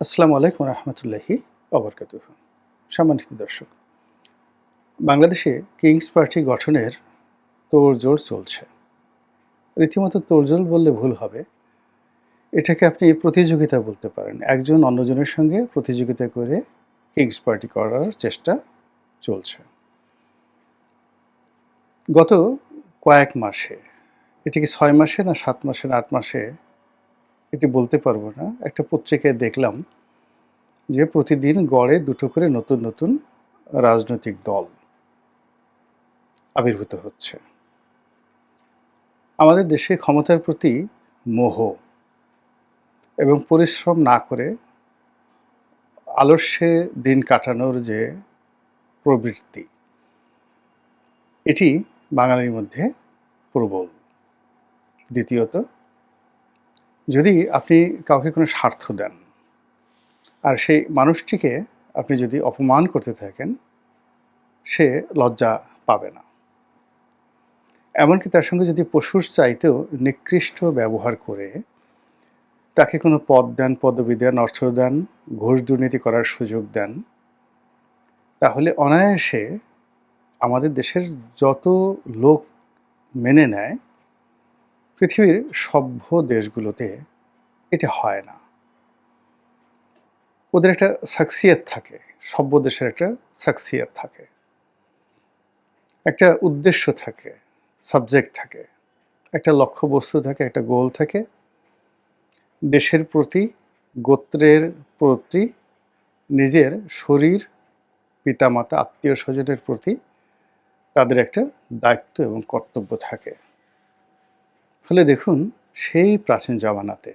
আসসালামু আলাইকুম রহমতুল্লাহি অবরকাত সম্মানিত দর্শক, বাংলাদেশে কিংস পার্টি গঠনের তোড়জোড় চলছে। রীতিমতো তোড়জোড় বললে ভুল হবে। এটাকে আপনি প্রতিযোগিতা বলতে পারেন। একজন অন্যজনের সঙ্গে প্রতিযোগিতা করে কিংস পার্টি করার চেষ্টা চলছে। গত কয়েক মাসে এটি কি ছয় মাসে না সাত মাসে না আট মাসে এটি বলতে পারব না? একটা পত্রিকায় দেখলাম যে প্রতিদিন গড়ে দুটো করে নতুন নতুন রাজনৈতিক দল আবির্ভূত হচ্ছে। আমাদের দেশে ক্ষমতার প্রতি মোহ এবং পরিশ্রম না করে আলস্যে দিন কাটানোর যে প্রবৃত্তি, এটি বাঙালির মধ্যে প্রবল। দ্বিতীয়ত যদি আপনি কাউকে কোনো স্বার্থ দেন, আর সেই মানুষটিকে আপনি যদি অপমান করতে থাকেন, সে লজ্জা পাবে না। এমনকি তার সঙ্গে যদি পশুর চাইতেও নিকৃষ্ট ব্যবহার করে, তাকে কোনো পদ দেন, পদবি দেন, অর্থ দেন, ঘোষ দুর্নীতি করার সুযোগ দেন, তাহলে অনায়াসে আমাদের দেশের যত লোক মেনে নেয় পৃথিবীর সভ্য দেশগুলোতে এটা হয় না। ওদের একটা সাকসিয়ত থাকে, সভ্য দেশের একটা সাকসিয়ত থাকে। একটা উদ্দেশ্য থাকে সাবজেক্ট থাকে, একটা লক্ষ্যবস্তু থাকে, একটা গোল থাকে। দেশের প্রতি, গোত্রের প্রতি, নিজের শরীর, পিতামাতা আত্মীয় স্বজনের প্রতি তাদের একটা দায়িত্ব এবং কর্তব্য থাকে। ফলে দেখুন, সেই প্রাচীন জামানাতে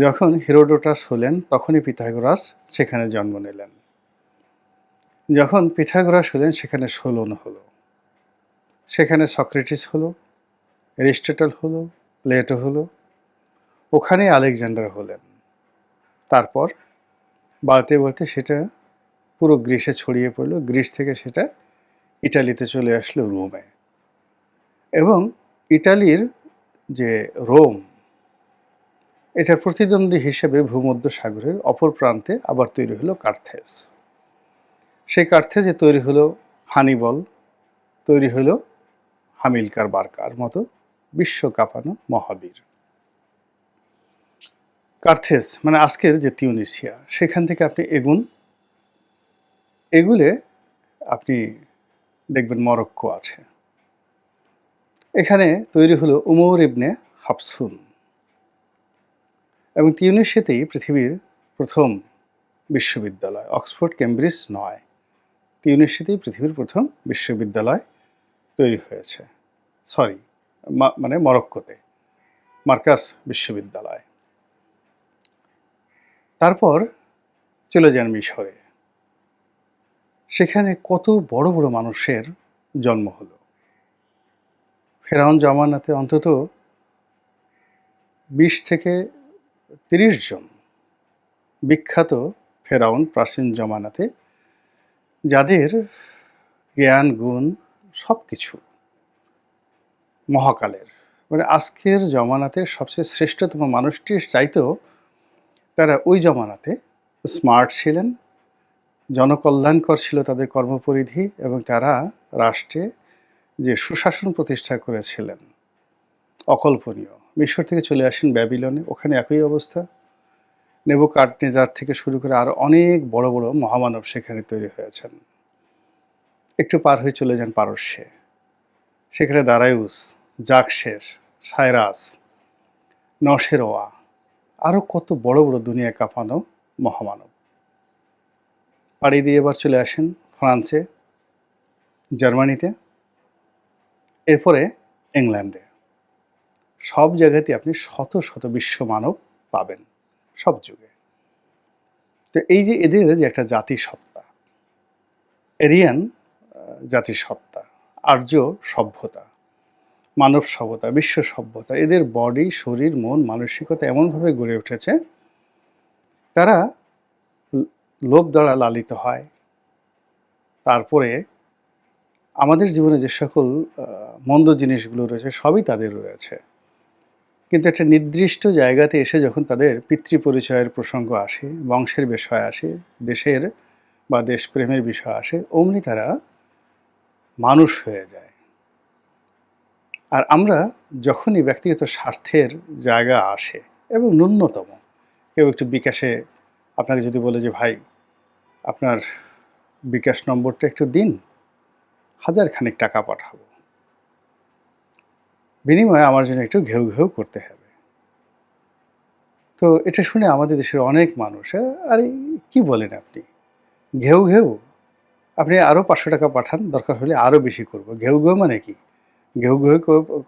যখন হিরোডোটাস হলেন, তখনই পিথাগোরাস সেখানে জন্ম নিলেন। যখন পিথাগোরাস হলেন, সেখানে সোলন হলো। সেখানে সক্রেটিস হলো অ্যারিস্টটল হলো, প্লেটো হলো, ওখানে আলেকজান্ডার হলেন। তারপর বাড়তে বাড়তে সেটা পুরো গ্রিসে ছড়িয়ে পড়ল। গ্রিস থেকে সেটা ইটালিতে চলে আসলো রোমে। এবং ইটালির যে রোম, এটার প্রতিদ্বন্দ্বী হিসেবে ভূমধ্য সাগরের অপর প্রান্তে আবার তৈরি হলো কার্থেজ। সেই কার্থেজে তৈরি হলো হানিবল, তৈরি হলো হামিলকার বার্কার মতো বিশ্ব কাঁপানো মহাবীর। কার্থেস মানে আজকের যে তিউনিসিয়া, সেখান থেকে আপনি এগুন, এগুলে আপনি দেখবেন মরক্কো আছে। এখানে তৈরি হলো উমর ইবনে হাফসুন। এবং তিউনিসিয়াতেই পৃথিবীর প্রথম বিশ্ববিদ্যালয়, অক্সফোর্ড, কেমব্রিজ নয়। তিউনিসিয়াতেই পৃথিবীর প্রথম বিশ্ববিদ্যালয় তৈরি হয়েছে। সরি মানে মরক্কোতে, মার্কাস বিশ্ববিদ্যালয়। তারপর চলে যান মিশরে। সেখানে কত বড় বড় মানুষের জন্ম হলো। ফেরাউন জামানাতে অন্তত বিশ থেকে তিরিশ জন বিখ্যাত ফেরাউন প্রাচীন জমানাতে, যাদের জ্ঞান, গুণ সব কিছু মহাকালের। মানে আজকের জমানাতে সবচেয়ে শ্রেষ্ঠতম মানুষটির চাইতেও তারা ওই জমানাতে স্মার্ট ছিলেন, জনকল্যাণকর ছিল তাদের কর্মপরিধি এবং তারা রাষ্ট্রে যে সুশাসন প্রতিষ্ঠা করেছিলেন, অকল্পনীয়। মিশর থেকে চলে আসেন ব্যাবিলনে, ওখানে একই অবস্থা। নেবু কার্টনেজার থেকে শুরু করে আরও অনেক বড় বড় মহামানব সেখানে তৈরি হয়েছেন। একটু পার হয়ে চলে যান পারস্যে। সেখানে দারায়ুস, জাকশের, সাইরাস নশেরোয়া আরও কত বড় বড় দুনিয়া কাঁপানো মহামানব। পাড়ি দিয়ে এবার চলে আসেন ফ্রান্সে, জার্মানিতে। এরপরে ইংল্যান্ডে। সব জায়গাতে আপনি শত শত বিশ্ব মানব পাবেন, সব যুগে। তো এই যে এদের যে একটা জাতিসত্তা, এরিয়ান জাতিসত্তা, আর্য সভ্যতা, মানব সভ্যতা, বিশ্ব সভ্যতা, এদের বডি শরীর, মন, মানসিকতা এমনভাবে গড়ে উঠেছে, তারা লোভ দ্বারা লালিত হয়। তারপরে আমাদের জীবনে যে সকল মন্দ জিনিসগুলো রয়েছে, সবই তাদের রয়েছে। কিন্তু একটা নির্দিষ্ট জায়গাতে এসে যখন তাদের পিতৃ পরিচয়ের প্রসঙ্গ আসে, বংশের বিষয় আসে, দেশের বা দেশপ্রেমের বিষয় আসে, অমনি তারা মানুষ হয়ে যায়। আর আমরা যখনই ব্যক্তিগত স্বার্থের জায়গা আসে এবং ন্যূনতম, কেউ একটু বিকাশে আপনাকে যদি বলে যে, ভাই, আপনার বিকাশ নম্বরটা একটু দিন। হাজার খানিক টাকা পাঠাবো। বিনিময়ে আমার জন্য একটু ঘেউ ঘেউ করতে হবে। তো এটা শুনে আমাদের দেশের অনেক মানুষ "আ, আরে কি বলেন আপনি? ঘেউ ঘেউ? আপনি আরও পাঁচশো টাকা পাঠান দরকার হলে আরও বেশি করব। ঘেউ ঘেউ মানে কি? ঘেউ ঘেউ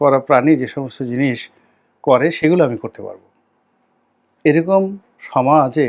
করা প্রাণী যে সমস্ত জিনিস করে সেগুলো আমি করতে পারব। এরকম সমাজে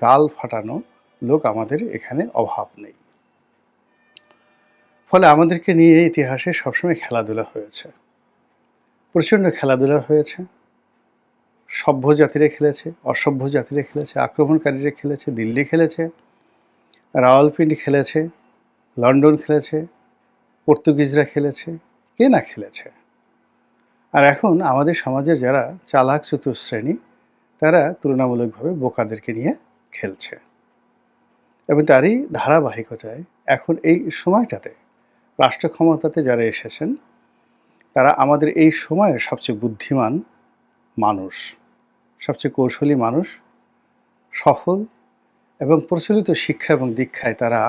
গাল ফাটানো লোক আমাদের এখানে অভাব নেই। ফলে আমাদেরকে নিয়ে ইতিহাসে সবসময় খেলাধুলা হয়েছে। প্রচণ্ড খেলাধুলা হয়েছে। সভ্য জাতিরা খেলেছে, অসভ্য জাতিরা খেলেছে, আক্রমণকারীরা খেলেছে, দিল্লি খেলেছে, রাওয়ালপিন্ডি খেলেছে, লন্ডন খেলেছে, পর্তুগিজরা খেলেছে, কে না খেলেছে? আর এখন আমাদের সমাজের যারা চালাক চতুশ্রেণী তারা তুলনামূলকভাবে বোকাদেরকে নিয়ে খেলছে। এবং তারই ধারাবাহিকতায় এখন এই সময়টাতে রাষ্ট্র ক্ষমতাতে যারা এসেছেন, তারা আমাদের এই সময়ের সবচেয়ে বুদ্ধিমান মানুষ, সবচেয়ে কৌশলী মানুষ, সফল এবং প্রচলিত শিক্ষা এবং দীক্ষায় তারা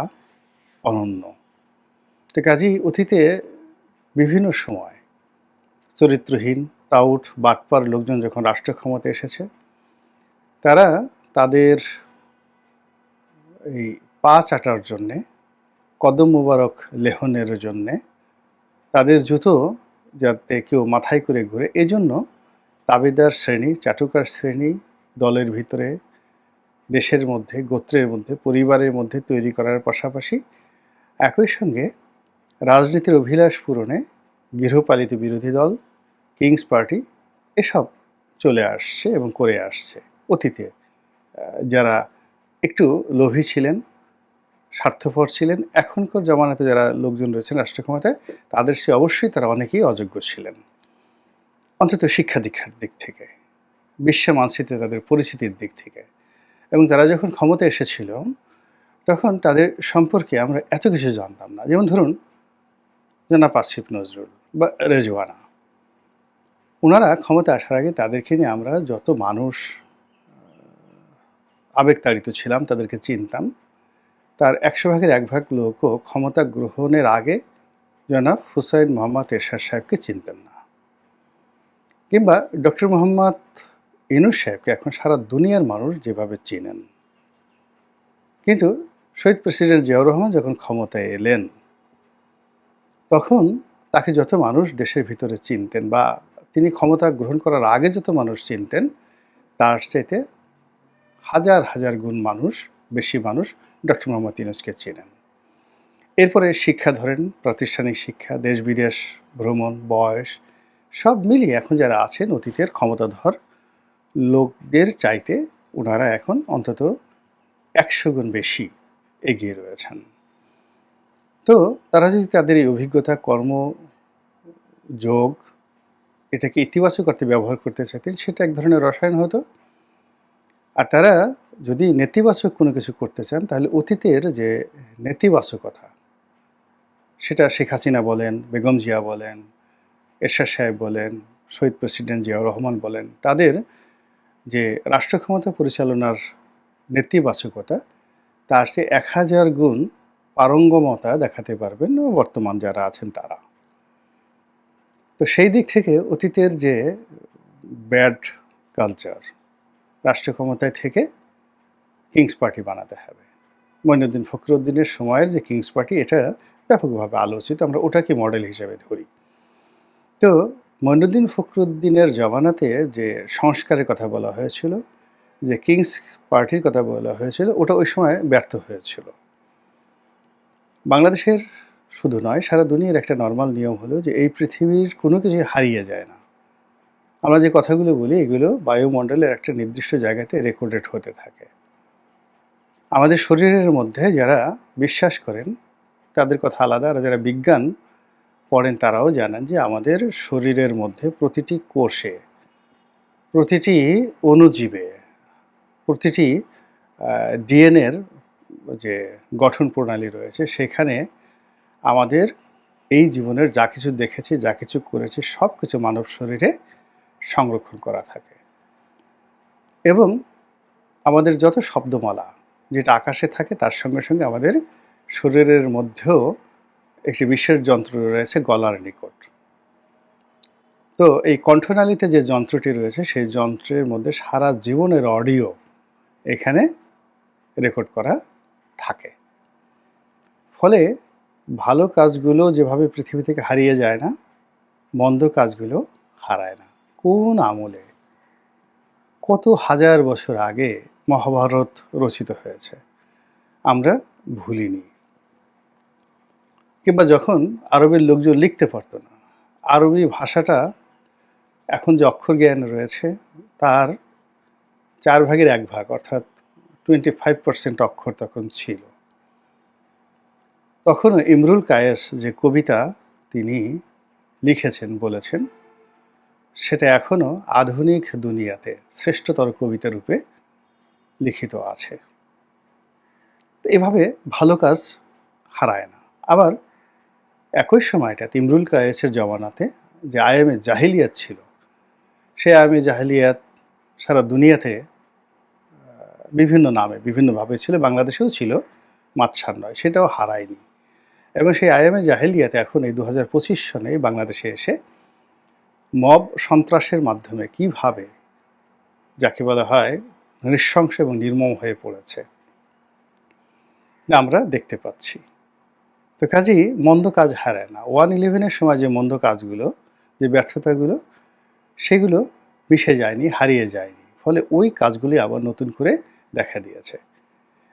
অনন্য। তো কাজেই অতীতে বিভিন্ন সময় চরিত্রহীন, টাউট, বাটপার লোকজন যখন রাষ্ট্র ক্ষমতা এসেছে, তারা তাদের এই পা চাটার জন্যে কদম মুবারক লেহনের জন্যে তাদের জুতো যাতে কেউ মাথায় করে ঘুরে, এজন্য তাবেদার শ্রেণি, চাটুকার শ্রেণি, দলের ভিতরে, দেশের মধ্যে, গোত্রের মধ্যে, পরিবারের মধ্যে তৈরি করার পাশাপাশি একই সঙ্গে রাজনীতির অভিলাষ পূরণে গৃহপালিত বিরোধী দল, কিংস পার্টি এসব চলে আসছে এবং করে আসছে। অতীতে যারা একটু লোভী ছিলেন স্বার্থপর ছিলেন। এখনকার জমানাতে যারা লোকজন রয়েছেন রাষ্ট্রক্ষমতায়, তাদের সে অবশ্যই তারা অনেকেই অযোগ্য ছিলেন। অন্তত শিক্ষা দীক্ষার দিক থেকে, বিশ্ব মানচিত্রে তাদের পরিচিতির দিক থেকে। এবং তারা যখন ক্ষমতা এসেছিল, তখন তাদের সম্পর্কে আমরা এত কিছু জানতাম না। যেমন ধরুন, জনাব আসিফ নজরুল বা রেজওয়ানা। ওনারা ক্ষমতা আসার আগে তাদেরকে নিয়ে আমরা যত মানুষ আবেগতাড়িত ছিলাম, তাদেরকে চিনতাম। তার একশো ভাগের এক ভাগ লোকও ক্ষমতা গ্রহণের আগে জনাব হুসাইন মোহাম্মদ এরশাদ সাহেবকে চিনতেন না। কিংবা ডক্টর মোহাম্মদ ইনুস সাহেবকে এখন সারা দুনিয়ার মানুষ যেভাবে চিনেন। কিন্তু শহীদ প্রেসিডেন্ট জিয়াউর রহমান যখন ক্ষমতায় এলেন, তখন তাকে যত মানুষ দেশের ভিতরে চিনতেন বা তিনি ক্ষমতা গ্রহণ করার আগে যত মানুষ চিনতেন, তার চাইতে হাজার হাজার গুণ মানুষ, বেশি মানুষ ডক্টর মোহাম্মদ ইউনুসকে চেনেন। এরপরে শিক্ষা ধরেন, প্রাতিষ্ঠানিক শিক্ষা, দেশ বিদেশ, ভ্রমণ, বয়স, সব মিলিয়ে এখন যারা আছেন অতীতের ক্ষমতাধর লোকদের চাইতে ওনারা এখন অন্তত একশো গুণ বেশি এগিয়ে রয়েছেন। তো তারা যদি তাদের এই অভিজ্ঞতা, কর্ম, যোগ এটাকে ইতিবাচক অর্থে ব্যবহার করতে চাইতেন, সেটা এক ধরনের রসায়ন হতো। আর তারা যদি নেতিবাচক কোনো কিছু করতে চান, তাহলে অতীতের যে নেতিবাচকতা, সেটা শেখ হাসিনা বলেন, বেগম জিয়া বলেন, এরশাদ সাহেব বলেন, শহীদ প্রেসিডেন্ট জিয়াউর রহমান বলেন, তাদের যে রাষ্ট্র ক্ষমতা পরিচালনার নেতিবাচকতা, তার সে এক হাজার গুণ পারঙ্গমতা দেখাতে পারবেন বর্তমান যারা আছেন তারা। তো সেই দিক থেকে অতীতের যে ব্যাড কালচার, রাষ্ট্র ক্ষমতায় থেকে কিংস পার্টি বানাতে হবে। মঈনুদ্দিন ফখরুদ্দিনের সময়ের যে কিংস পার্টি এটা ব্যাপকভাবে আলোচিত, আমরা ওটাকে মডেল হিসেবে ধরি। তো মঈনুদ্দিন ফখরুদ্দিনের জমানাতে যে সংস্কারের কথা বলা হয়েছিল, যে কিংস পার্টির কথা বলা হয়েছিল, ওটা ওই সময় ব্যর্থ হয়েছিল। বাংলাদেশের শুধু নয়, সারা দুনিয়ার একটা নর্মাল নিয়ম হলো যে এই পৃথিবীর কোনো কিছু হারিয়ে যায় না। আমরা যে কথাগুলো বলি, এগুলো বায়ুমণ্ডলের একটা নির্দিষ্ট জায়গাতে রেকর্ডেড হতে থাকে। আমাদের শরীরের মধ্যে যারা বিশ্বাস করেন, তাদের কথা আলাদা। আর যারা বিজ্ঞান পড়েন, তারাও জানেন যে আমাদের শরীরের মধ্যে প্রতিটি কোষে, প্রতিটি অণুজীবে, প্রতিটি ডিএনএর যে গঠন প্রণালী রয়েছে, সেখানে আমাদের এই জীবনের যা কিছু দেখেছি, যা কিছু করেছি সব কিছু মানব শরীরে সংরক্ষণ করা থাকে। এবং আমাদের যত শব্দমালা যেটা আকাশে থাকে, তার সঙ্গে সঙ্গে আমাদের শরীরের মধ্যেও একটি বিশেষ যন্ত্র রয়েছে গলার নিকট। তো এই কণ্ঠনালীতে যে যন্ত্রটি রয়েছে, সেই যন্ত্রের মধ্যে সারা জীবনের অডিও এখানে রেকর্ড করা থাকে। ফলে ভালো কাজগুলো যেভাবে পৃথিবী থেকে হারিয়ে যায় না, মন্দ কাজগুলো হারায় না। কোন আমলে? কত হাজার বছর আগে মহাভারত রচিত হয়েছে। আমরা ভুলিনি। কিংবা যখন আরবের লোকজন লিখতে পারতো না, আরবি ভাষাটা এখন যে অক্ষর জ্ঞান রয়েছে, তার চার ভাগের এক ভাগ, অর্থাৎ টোয়েন্টি ফাইভ পার্সেন্ট অক্ষর তখন ছিল। তখনও ইমরুল কায়েস যে কবিতা তিনি লিখেছেন, বলেছেন, সেটা এখনও আধুনিক দুনিয়াতে শ্রেষ্ঠতর কবিতা রূপে লিখিত আছে। এভাবে ভালো কাজ হারায় না। আবার একই সময়টা তিমরুল কায়েসের জমানাতে যে আয়ামে জাহিলিয়াত ছিল, সে আয়ামে জাহিলিয়াত সারা দুনিয়াতে বিভিন্ন নামে, বিভিন্নভাবে ছিল, বাংলাদেশেও ছিল, মাতসার নয়, সেটাও হারায়নি। এবং সেই আয়ামে জাহেলিয়াতে এখন এই দু হাজার পঁচিশ সনে বাংলাদেশে এসে মব সন্ত্রাসের মাধ্যমে কীভাবে, যাকে বলা হয় নৃশংস এবং নির্মম হয়ে পড়েছে। আমরা দেখতে পাচ্ছি। তো কাজেই মন্দ কাজ হারায় না। ওয়ান ইলেভেনের সময় যে মন্দ কাজগুলো, যে ব্যর্থতাগুলো, সেগুলো মিশে যায়নি, হারিয়ে যায়নি। ফলে ওই কাজগুলি আবার নতুন করে দেখা দিয়েছে।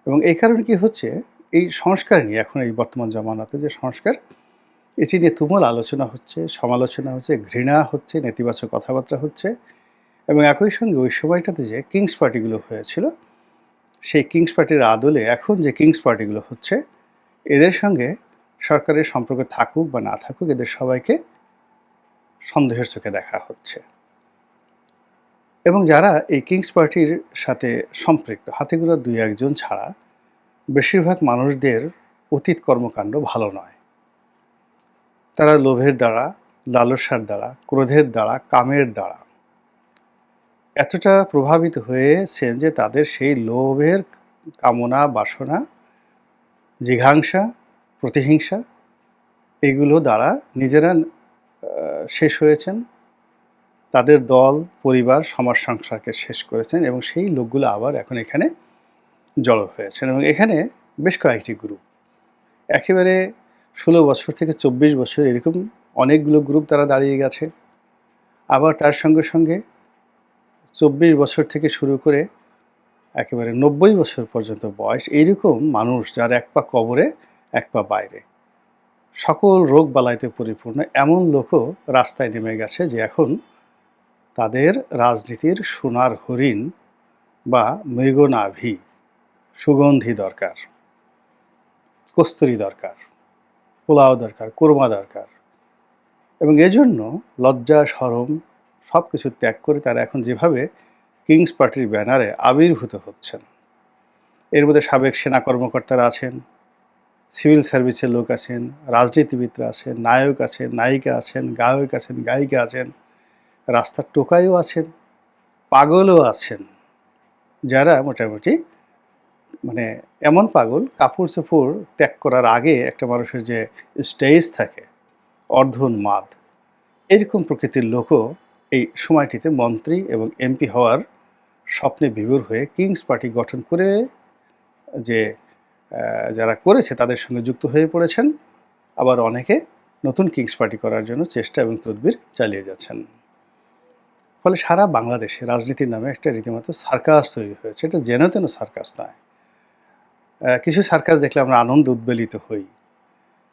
এবং এই কারণে কি হচ্ছে, এই সংস্কার নিয়ে এখন এই বর্তমান জমানাতে যে সংস্কার, এটি নিয়ে তুমুল আলোচনা হচ্ছে, সমালোচনা হচ্ছে, ঘৃণা হচ্ছে, নেতিবাচক কথাবার্তা হচ্ছে। এবং একই সঙ্গে ওই সময়টাতে যে কিংস পার্টিগুলো হয়েছিল, সেই কিংস পার্টির আদলে এখন যে কিংস পার্টিগুলো হচ্ছে, এদের সঙ্গে সরকারের সম্পর্ক থাকুক বা না থাকুক, এদের সবাইকে সন্দেহের চোখে দেখা হচ্ছে। এবং যারা এই কিংস পার্টির সাথে সম্পৃক্ত হাতেগুলো দুই একজন ছাড়া, বেশিরভাগ মানুষদের অতীত কর্মকাণ্ড ভালো নয়। তারা লোভের দ্বারা, লালসার দ্বারা, ক্রোধের দ্বারা, কামের দ্বারা এতটা প্রভাবিত হয়েছেন যে তাদের সেই লোভের কামনা, বাসনা, জিঘাংসা, প্রতিহিংসা, এগুলো দ্বারা নিজেরা শেষ হয়েছেন। তাদের দল, পরিবার, সমাজ সংসারকে শেষ করেছেন এবং সেই লোকগুলো আবার এখন এখানে জড়ো হয়েছেন এবং এখানে বেশ কয়েকটি গ্রুপ একেবারে ষোলো বছর থেকে চব্বিশ বছর এরকম অনেকগুলো গ্রুপ তারা দাঁড়িয়ে গেছে। আবার তার সঙ্গে সঙ্গে চব্বিশ বছর থেকে শুরু করে একেবারে নব্বই বছর পর্যন্ত বয়স, এইরকম মানুষ যার এক পা কবরে, এক পা বাইরে। সকল রোগ বালাইতে পরিপূর্ণ, এমন লোকও রাস্তায় নেমে গেছে যে এখন তাদের রাজনীতির সোনার হরিণ বা মৃগনাভি সুগন্ধি দরকার, কস্তুরি দরকার, পোলাও দরকার, কোরমা দরকার। এবং এজন্য লজ্জা, সরম সব কিছু ত্যাগ করে তারা এখন যেভাবে কিংস পার্টির ব্যানারে আবির্ভূত হচ্ছেন। এর মধ্যে সাবেক সেনা কর্মকর্তারা আছেন, সিভিল সার্ভিসের লোক আছেন, রাজনীতিবিদরা আছেন, নায়ক আছেন, নায়িকা আছেন, গায়ক আছেন, গায়িকা আছেন, রাস্তার টোকাইও আছেন, পাগলও আছেন। যারা মোটামুটি মানে এমন পাগল, কাপড় চোপড় ত্যাগ করার আগে একটা মানুষের যে স্টেজ থাকে অর্ধোন্মাদ এরকম প্রকৃতির লোকও এই সময়টিতে মন্ত্রী এবং এমপি হওয়ার স্বপ্নে বিভোর হয়ে কিংস পার্টি গঠন করে যে যারা করেছে তাদের সঙ্গে যুক্ত হয়ে পড়েছেন। আবার অনেকে নতুন কিংস পার্টি করার জন্য চেষ্টা এবং তদবির চালিয়ে যাচ্ছেন। ফলে সারা বাংলাদেশে রাজনীতির নামে একটা রীতিমতো সার্কাস তৈরি হয়েছে। এটা যেন তেন সার্কাস নয়। কিছু সার্কাস দেখলে আমরা আনন্দ উদ্বেলিত হই।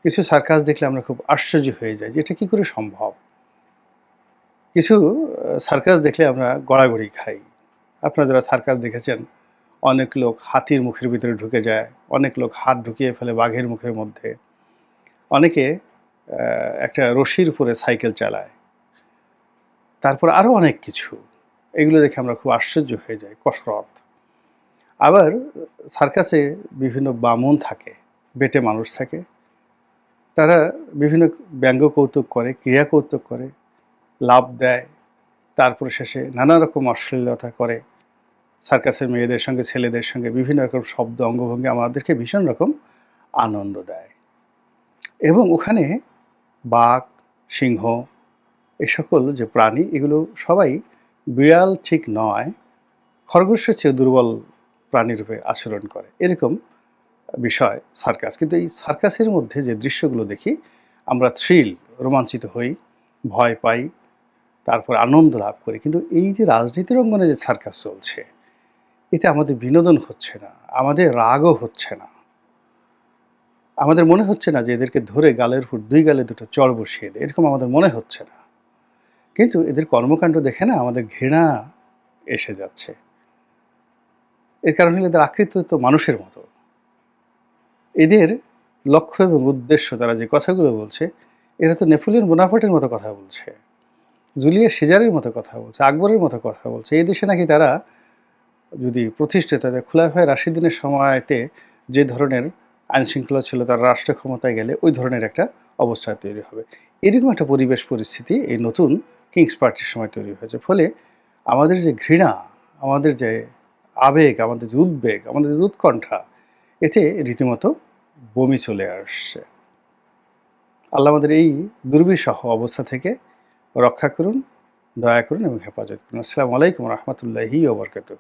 কিছু সার্কাস দেখলে আমরা খুব আশ্চর্য হয়ে যাই যে এটা কী করে সম্ভব? কিছু সার্কাস দেখলে আমরা গড়াগড়ি খাই। আপনারা যারা সার্কাস দেখেছেন, অনেক লোক হাতির মুখের ভিতরে ঢুকে যায়, অনেক লোক হাত ঢুকিয়ে ফেলে বাঘের মুখের মধ্যে। অনেকে একটা রশির উপরে সাইকেল চালায়। তারপর আরও অনেক কিছু। এগুলো দেখে আমরা খুব আশ্চর্য হয়ে যাই কসরত আবার সার্কাসে বিভিন্ন বামন থাকে, বেটে মানুষ থাকে। তারা বিভিন্ন ব্যঙ্গ কৌতুক করে ক্রিয়া কৌতুক করে। লাভ দেয়। তারপর শেষে নানা রকম অশ্লীলতা করে। সার্কাসের মেয়েদের সঙ্গে, ছেলেদের সঙ্গে বিভিন্ন রকম শব্দ, অঙ্গভঙ্গি আমাদেরকে ভীষণ রকম আনন্দ দেয়। এবং ওখানে বাঘ, সিংহ, এ সকল যে প্রাণী, এগুলো সবাই বিড়াল ঠিক নয় খরগোশের চেয়ে দুর্বল প্রাণীরূপে আচরণ করে। এরকম বিষয় সার্কাস। কিন্তু এই সার্কাসের মধ্যে যে দৃশ্যগুলো দেখি, আমরা থ্রিল, রোমাঞ্চিত হই, ভয় পাই তারপর আনন্দ লাভ করি। কিন্তু এই যে রাজনীতির অঙ্গনে যে সার্কাস চলছে, এতে আমাদের বিনোদন হচ্ছে না, আমাদের রাগও হচ্ছে না। আমাদের মনে হচ্ছে না যে এদেরকে ধরে গালের ফুট দুই গালে দুটো চড় বসিয়ে দেয়, এরকম আমাদের মনে হচ্ছে না। কিন্তু এদের কর্মকাণ্ড দেখে না আমাদের ঘৃণা এসে যাচ্ছে। এর কারণ হলো এদের আকৃতি তো মানুষের মতো। এদের লক্ষ্য এবং উদ্দেশ্য তারা যে কথাগুলো বলছে, এরা তো নেপোলিয়ন বোনাপার্টের মতো কথা বলছে। জুলিয়া সিজারের মতো কথা বলছে, আকবরের মতো কথা বলছে। এই দেশে নাকি তারা যদি প্রতিষ্ঠিত খোলাফায় রাশিদিনের সময়তে যে ধরনের আইন শৃঙ্খলা ছিল, তার রাষ্ট্র ক্ষমতায় গেলে ওই ধরনের একটা অবস্থা তৈরি হবে। এরকম একটা পরিবেশ পরিস্থিতি এই নতুন কিংস পার্টির সময় তৈরি হয়েছে। ফলে আমাদের যে ঘৃণা, আমাদের যে আবেগ, আমাদের যে উদ্বেগ, আমাদের যে উৎকণ্ঠা, এতে রীতিমতো বমি চলে আসছে। আল্লাহ আমাদের এই দুর্বিষহ অবস্থা থেকে রক্ষা করুন দয়া করুন এবং হেফাজত করুন। আসসালামু আলাইকুম রহমতুল্লাহি ওবরকাতুহ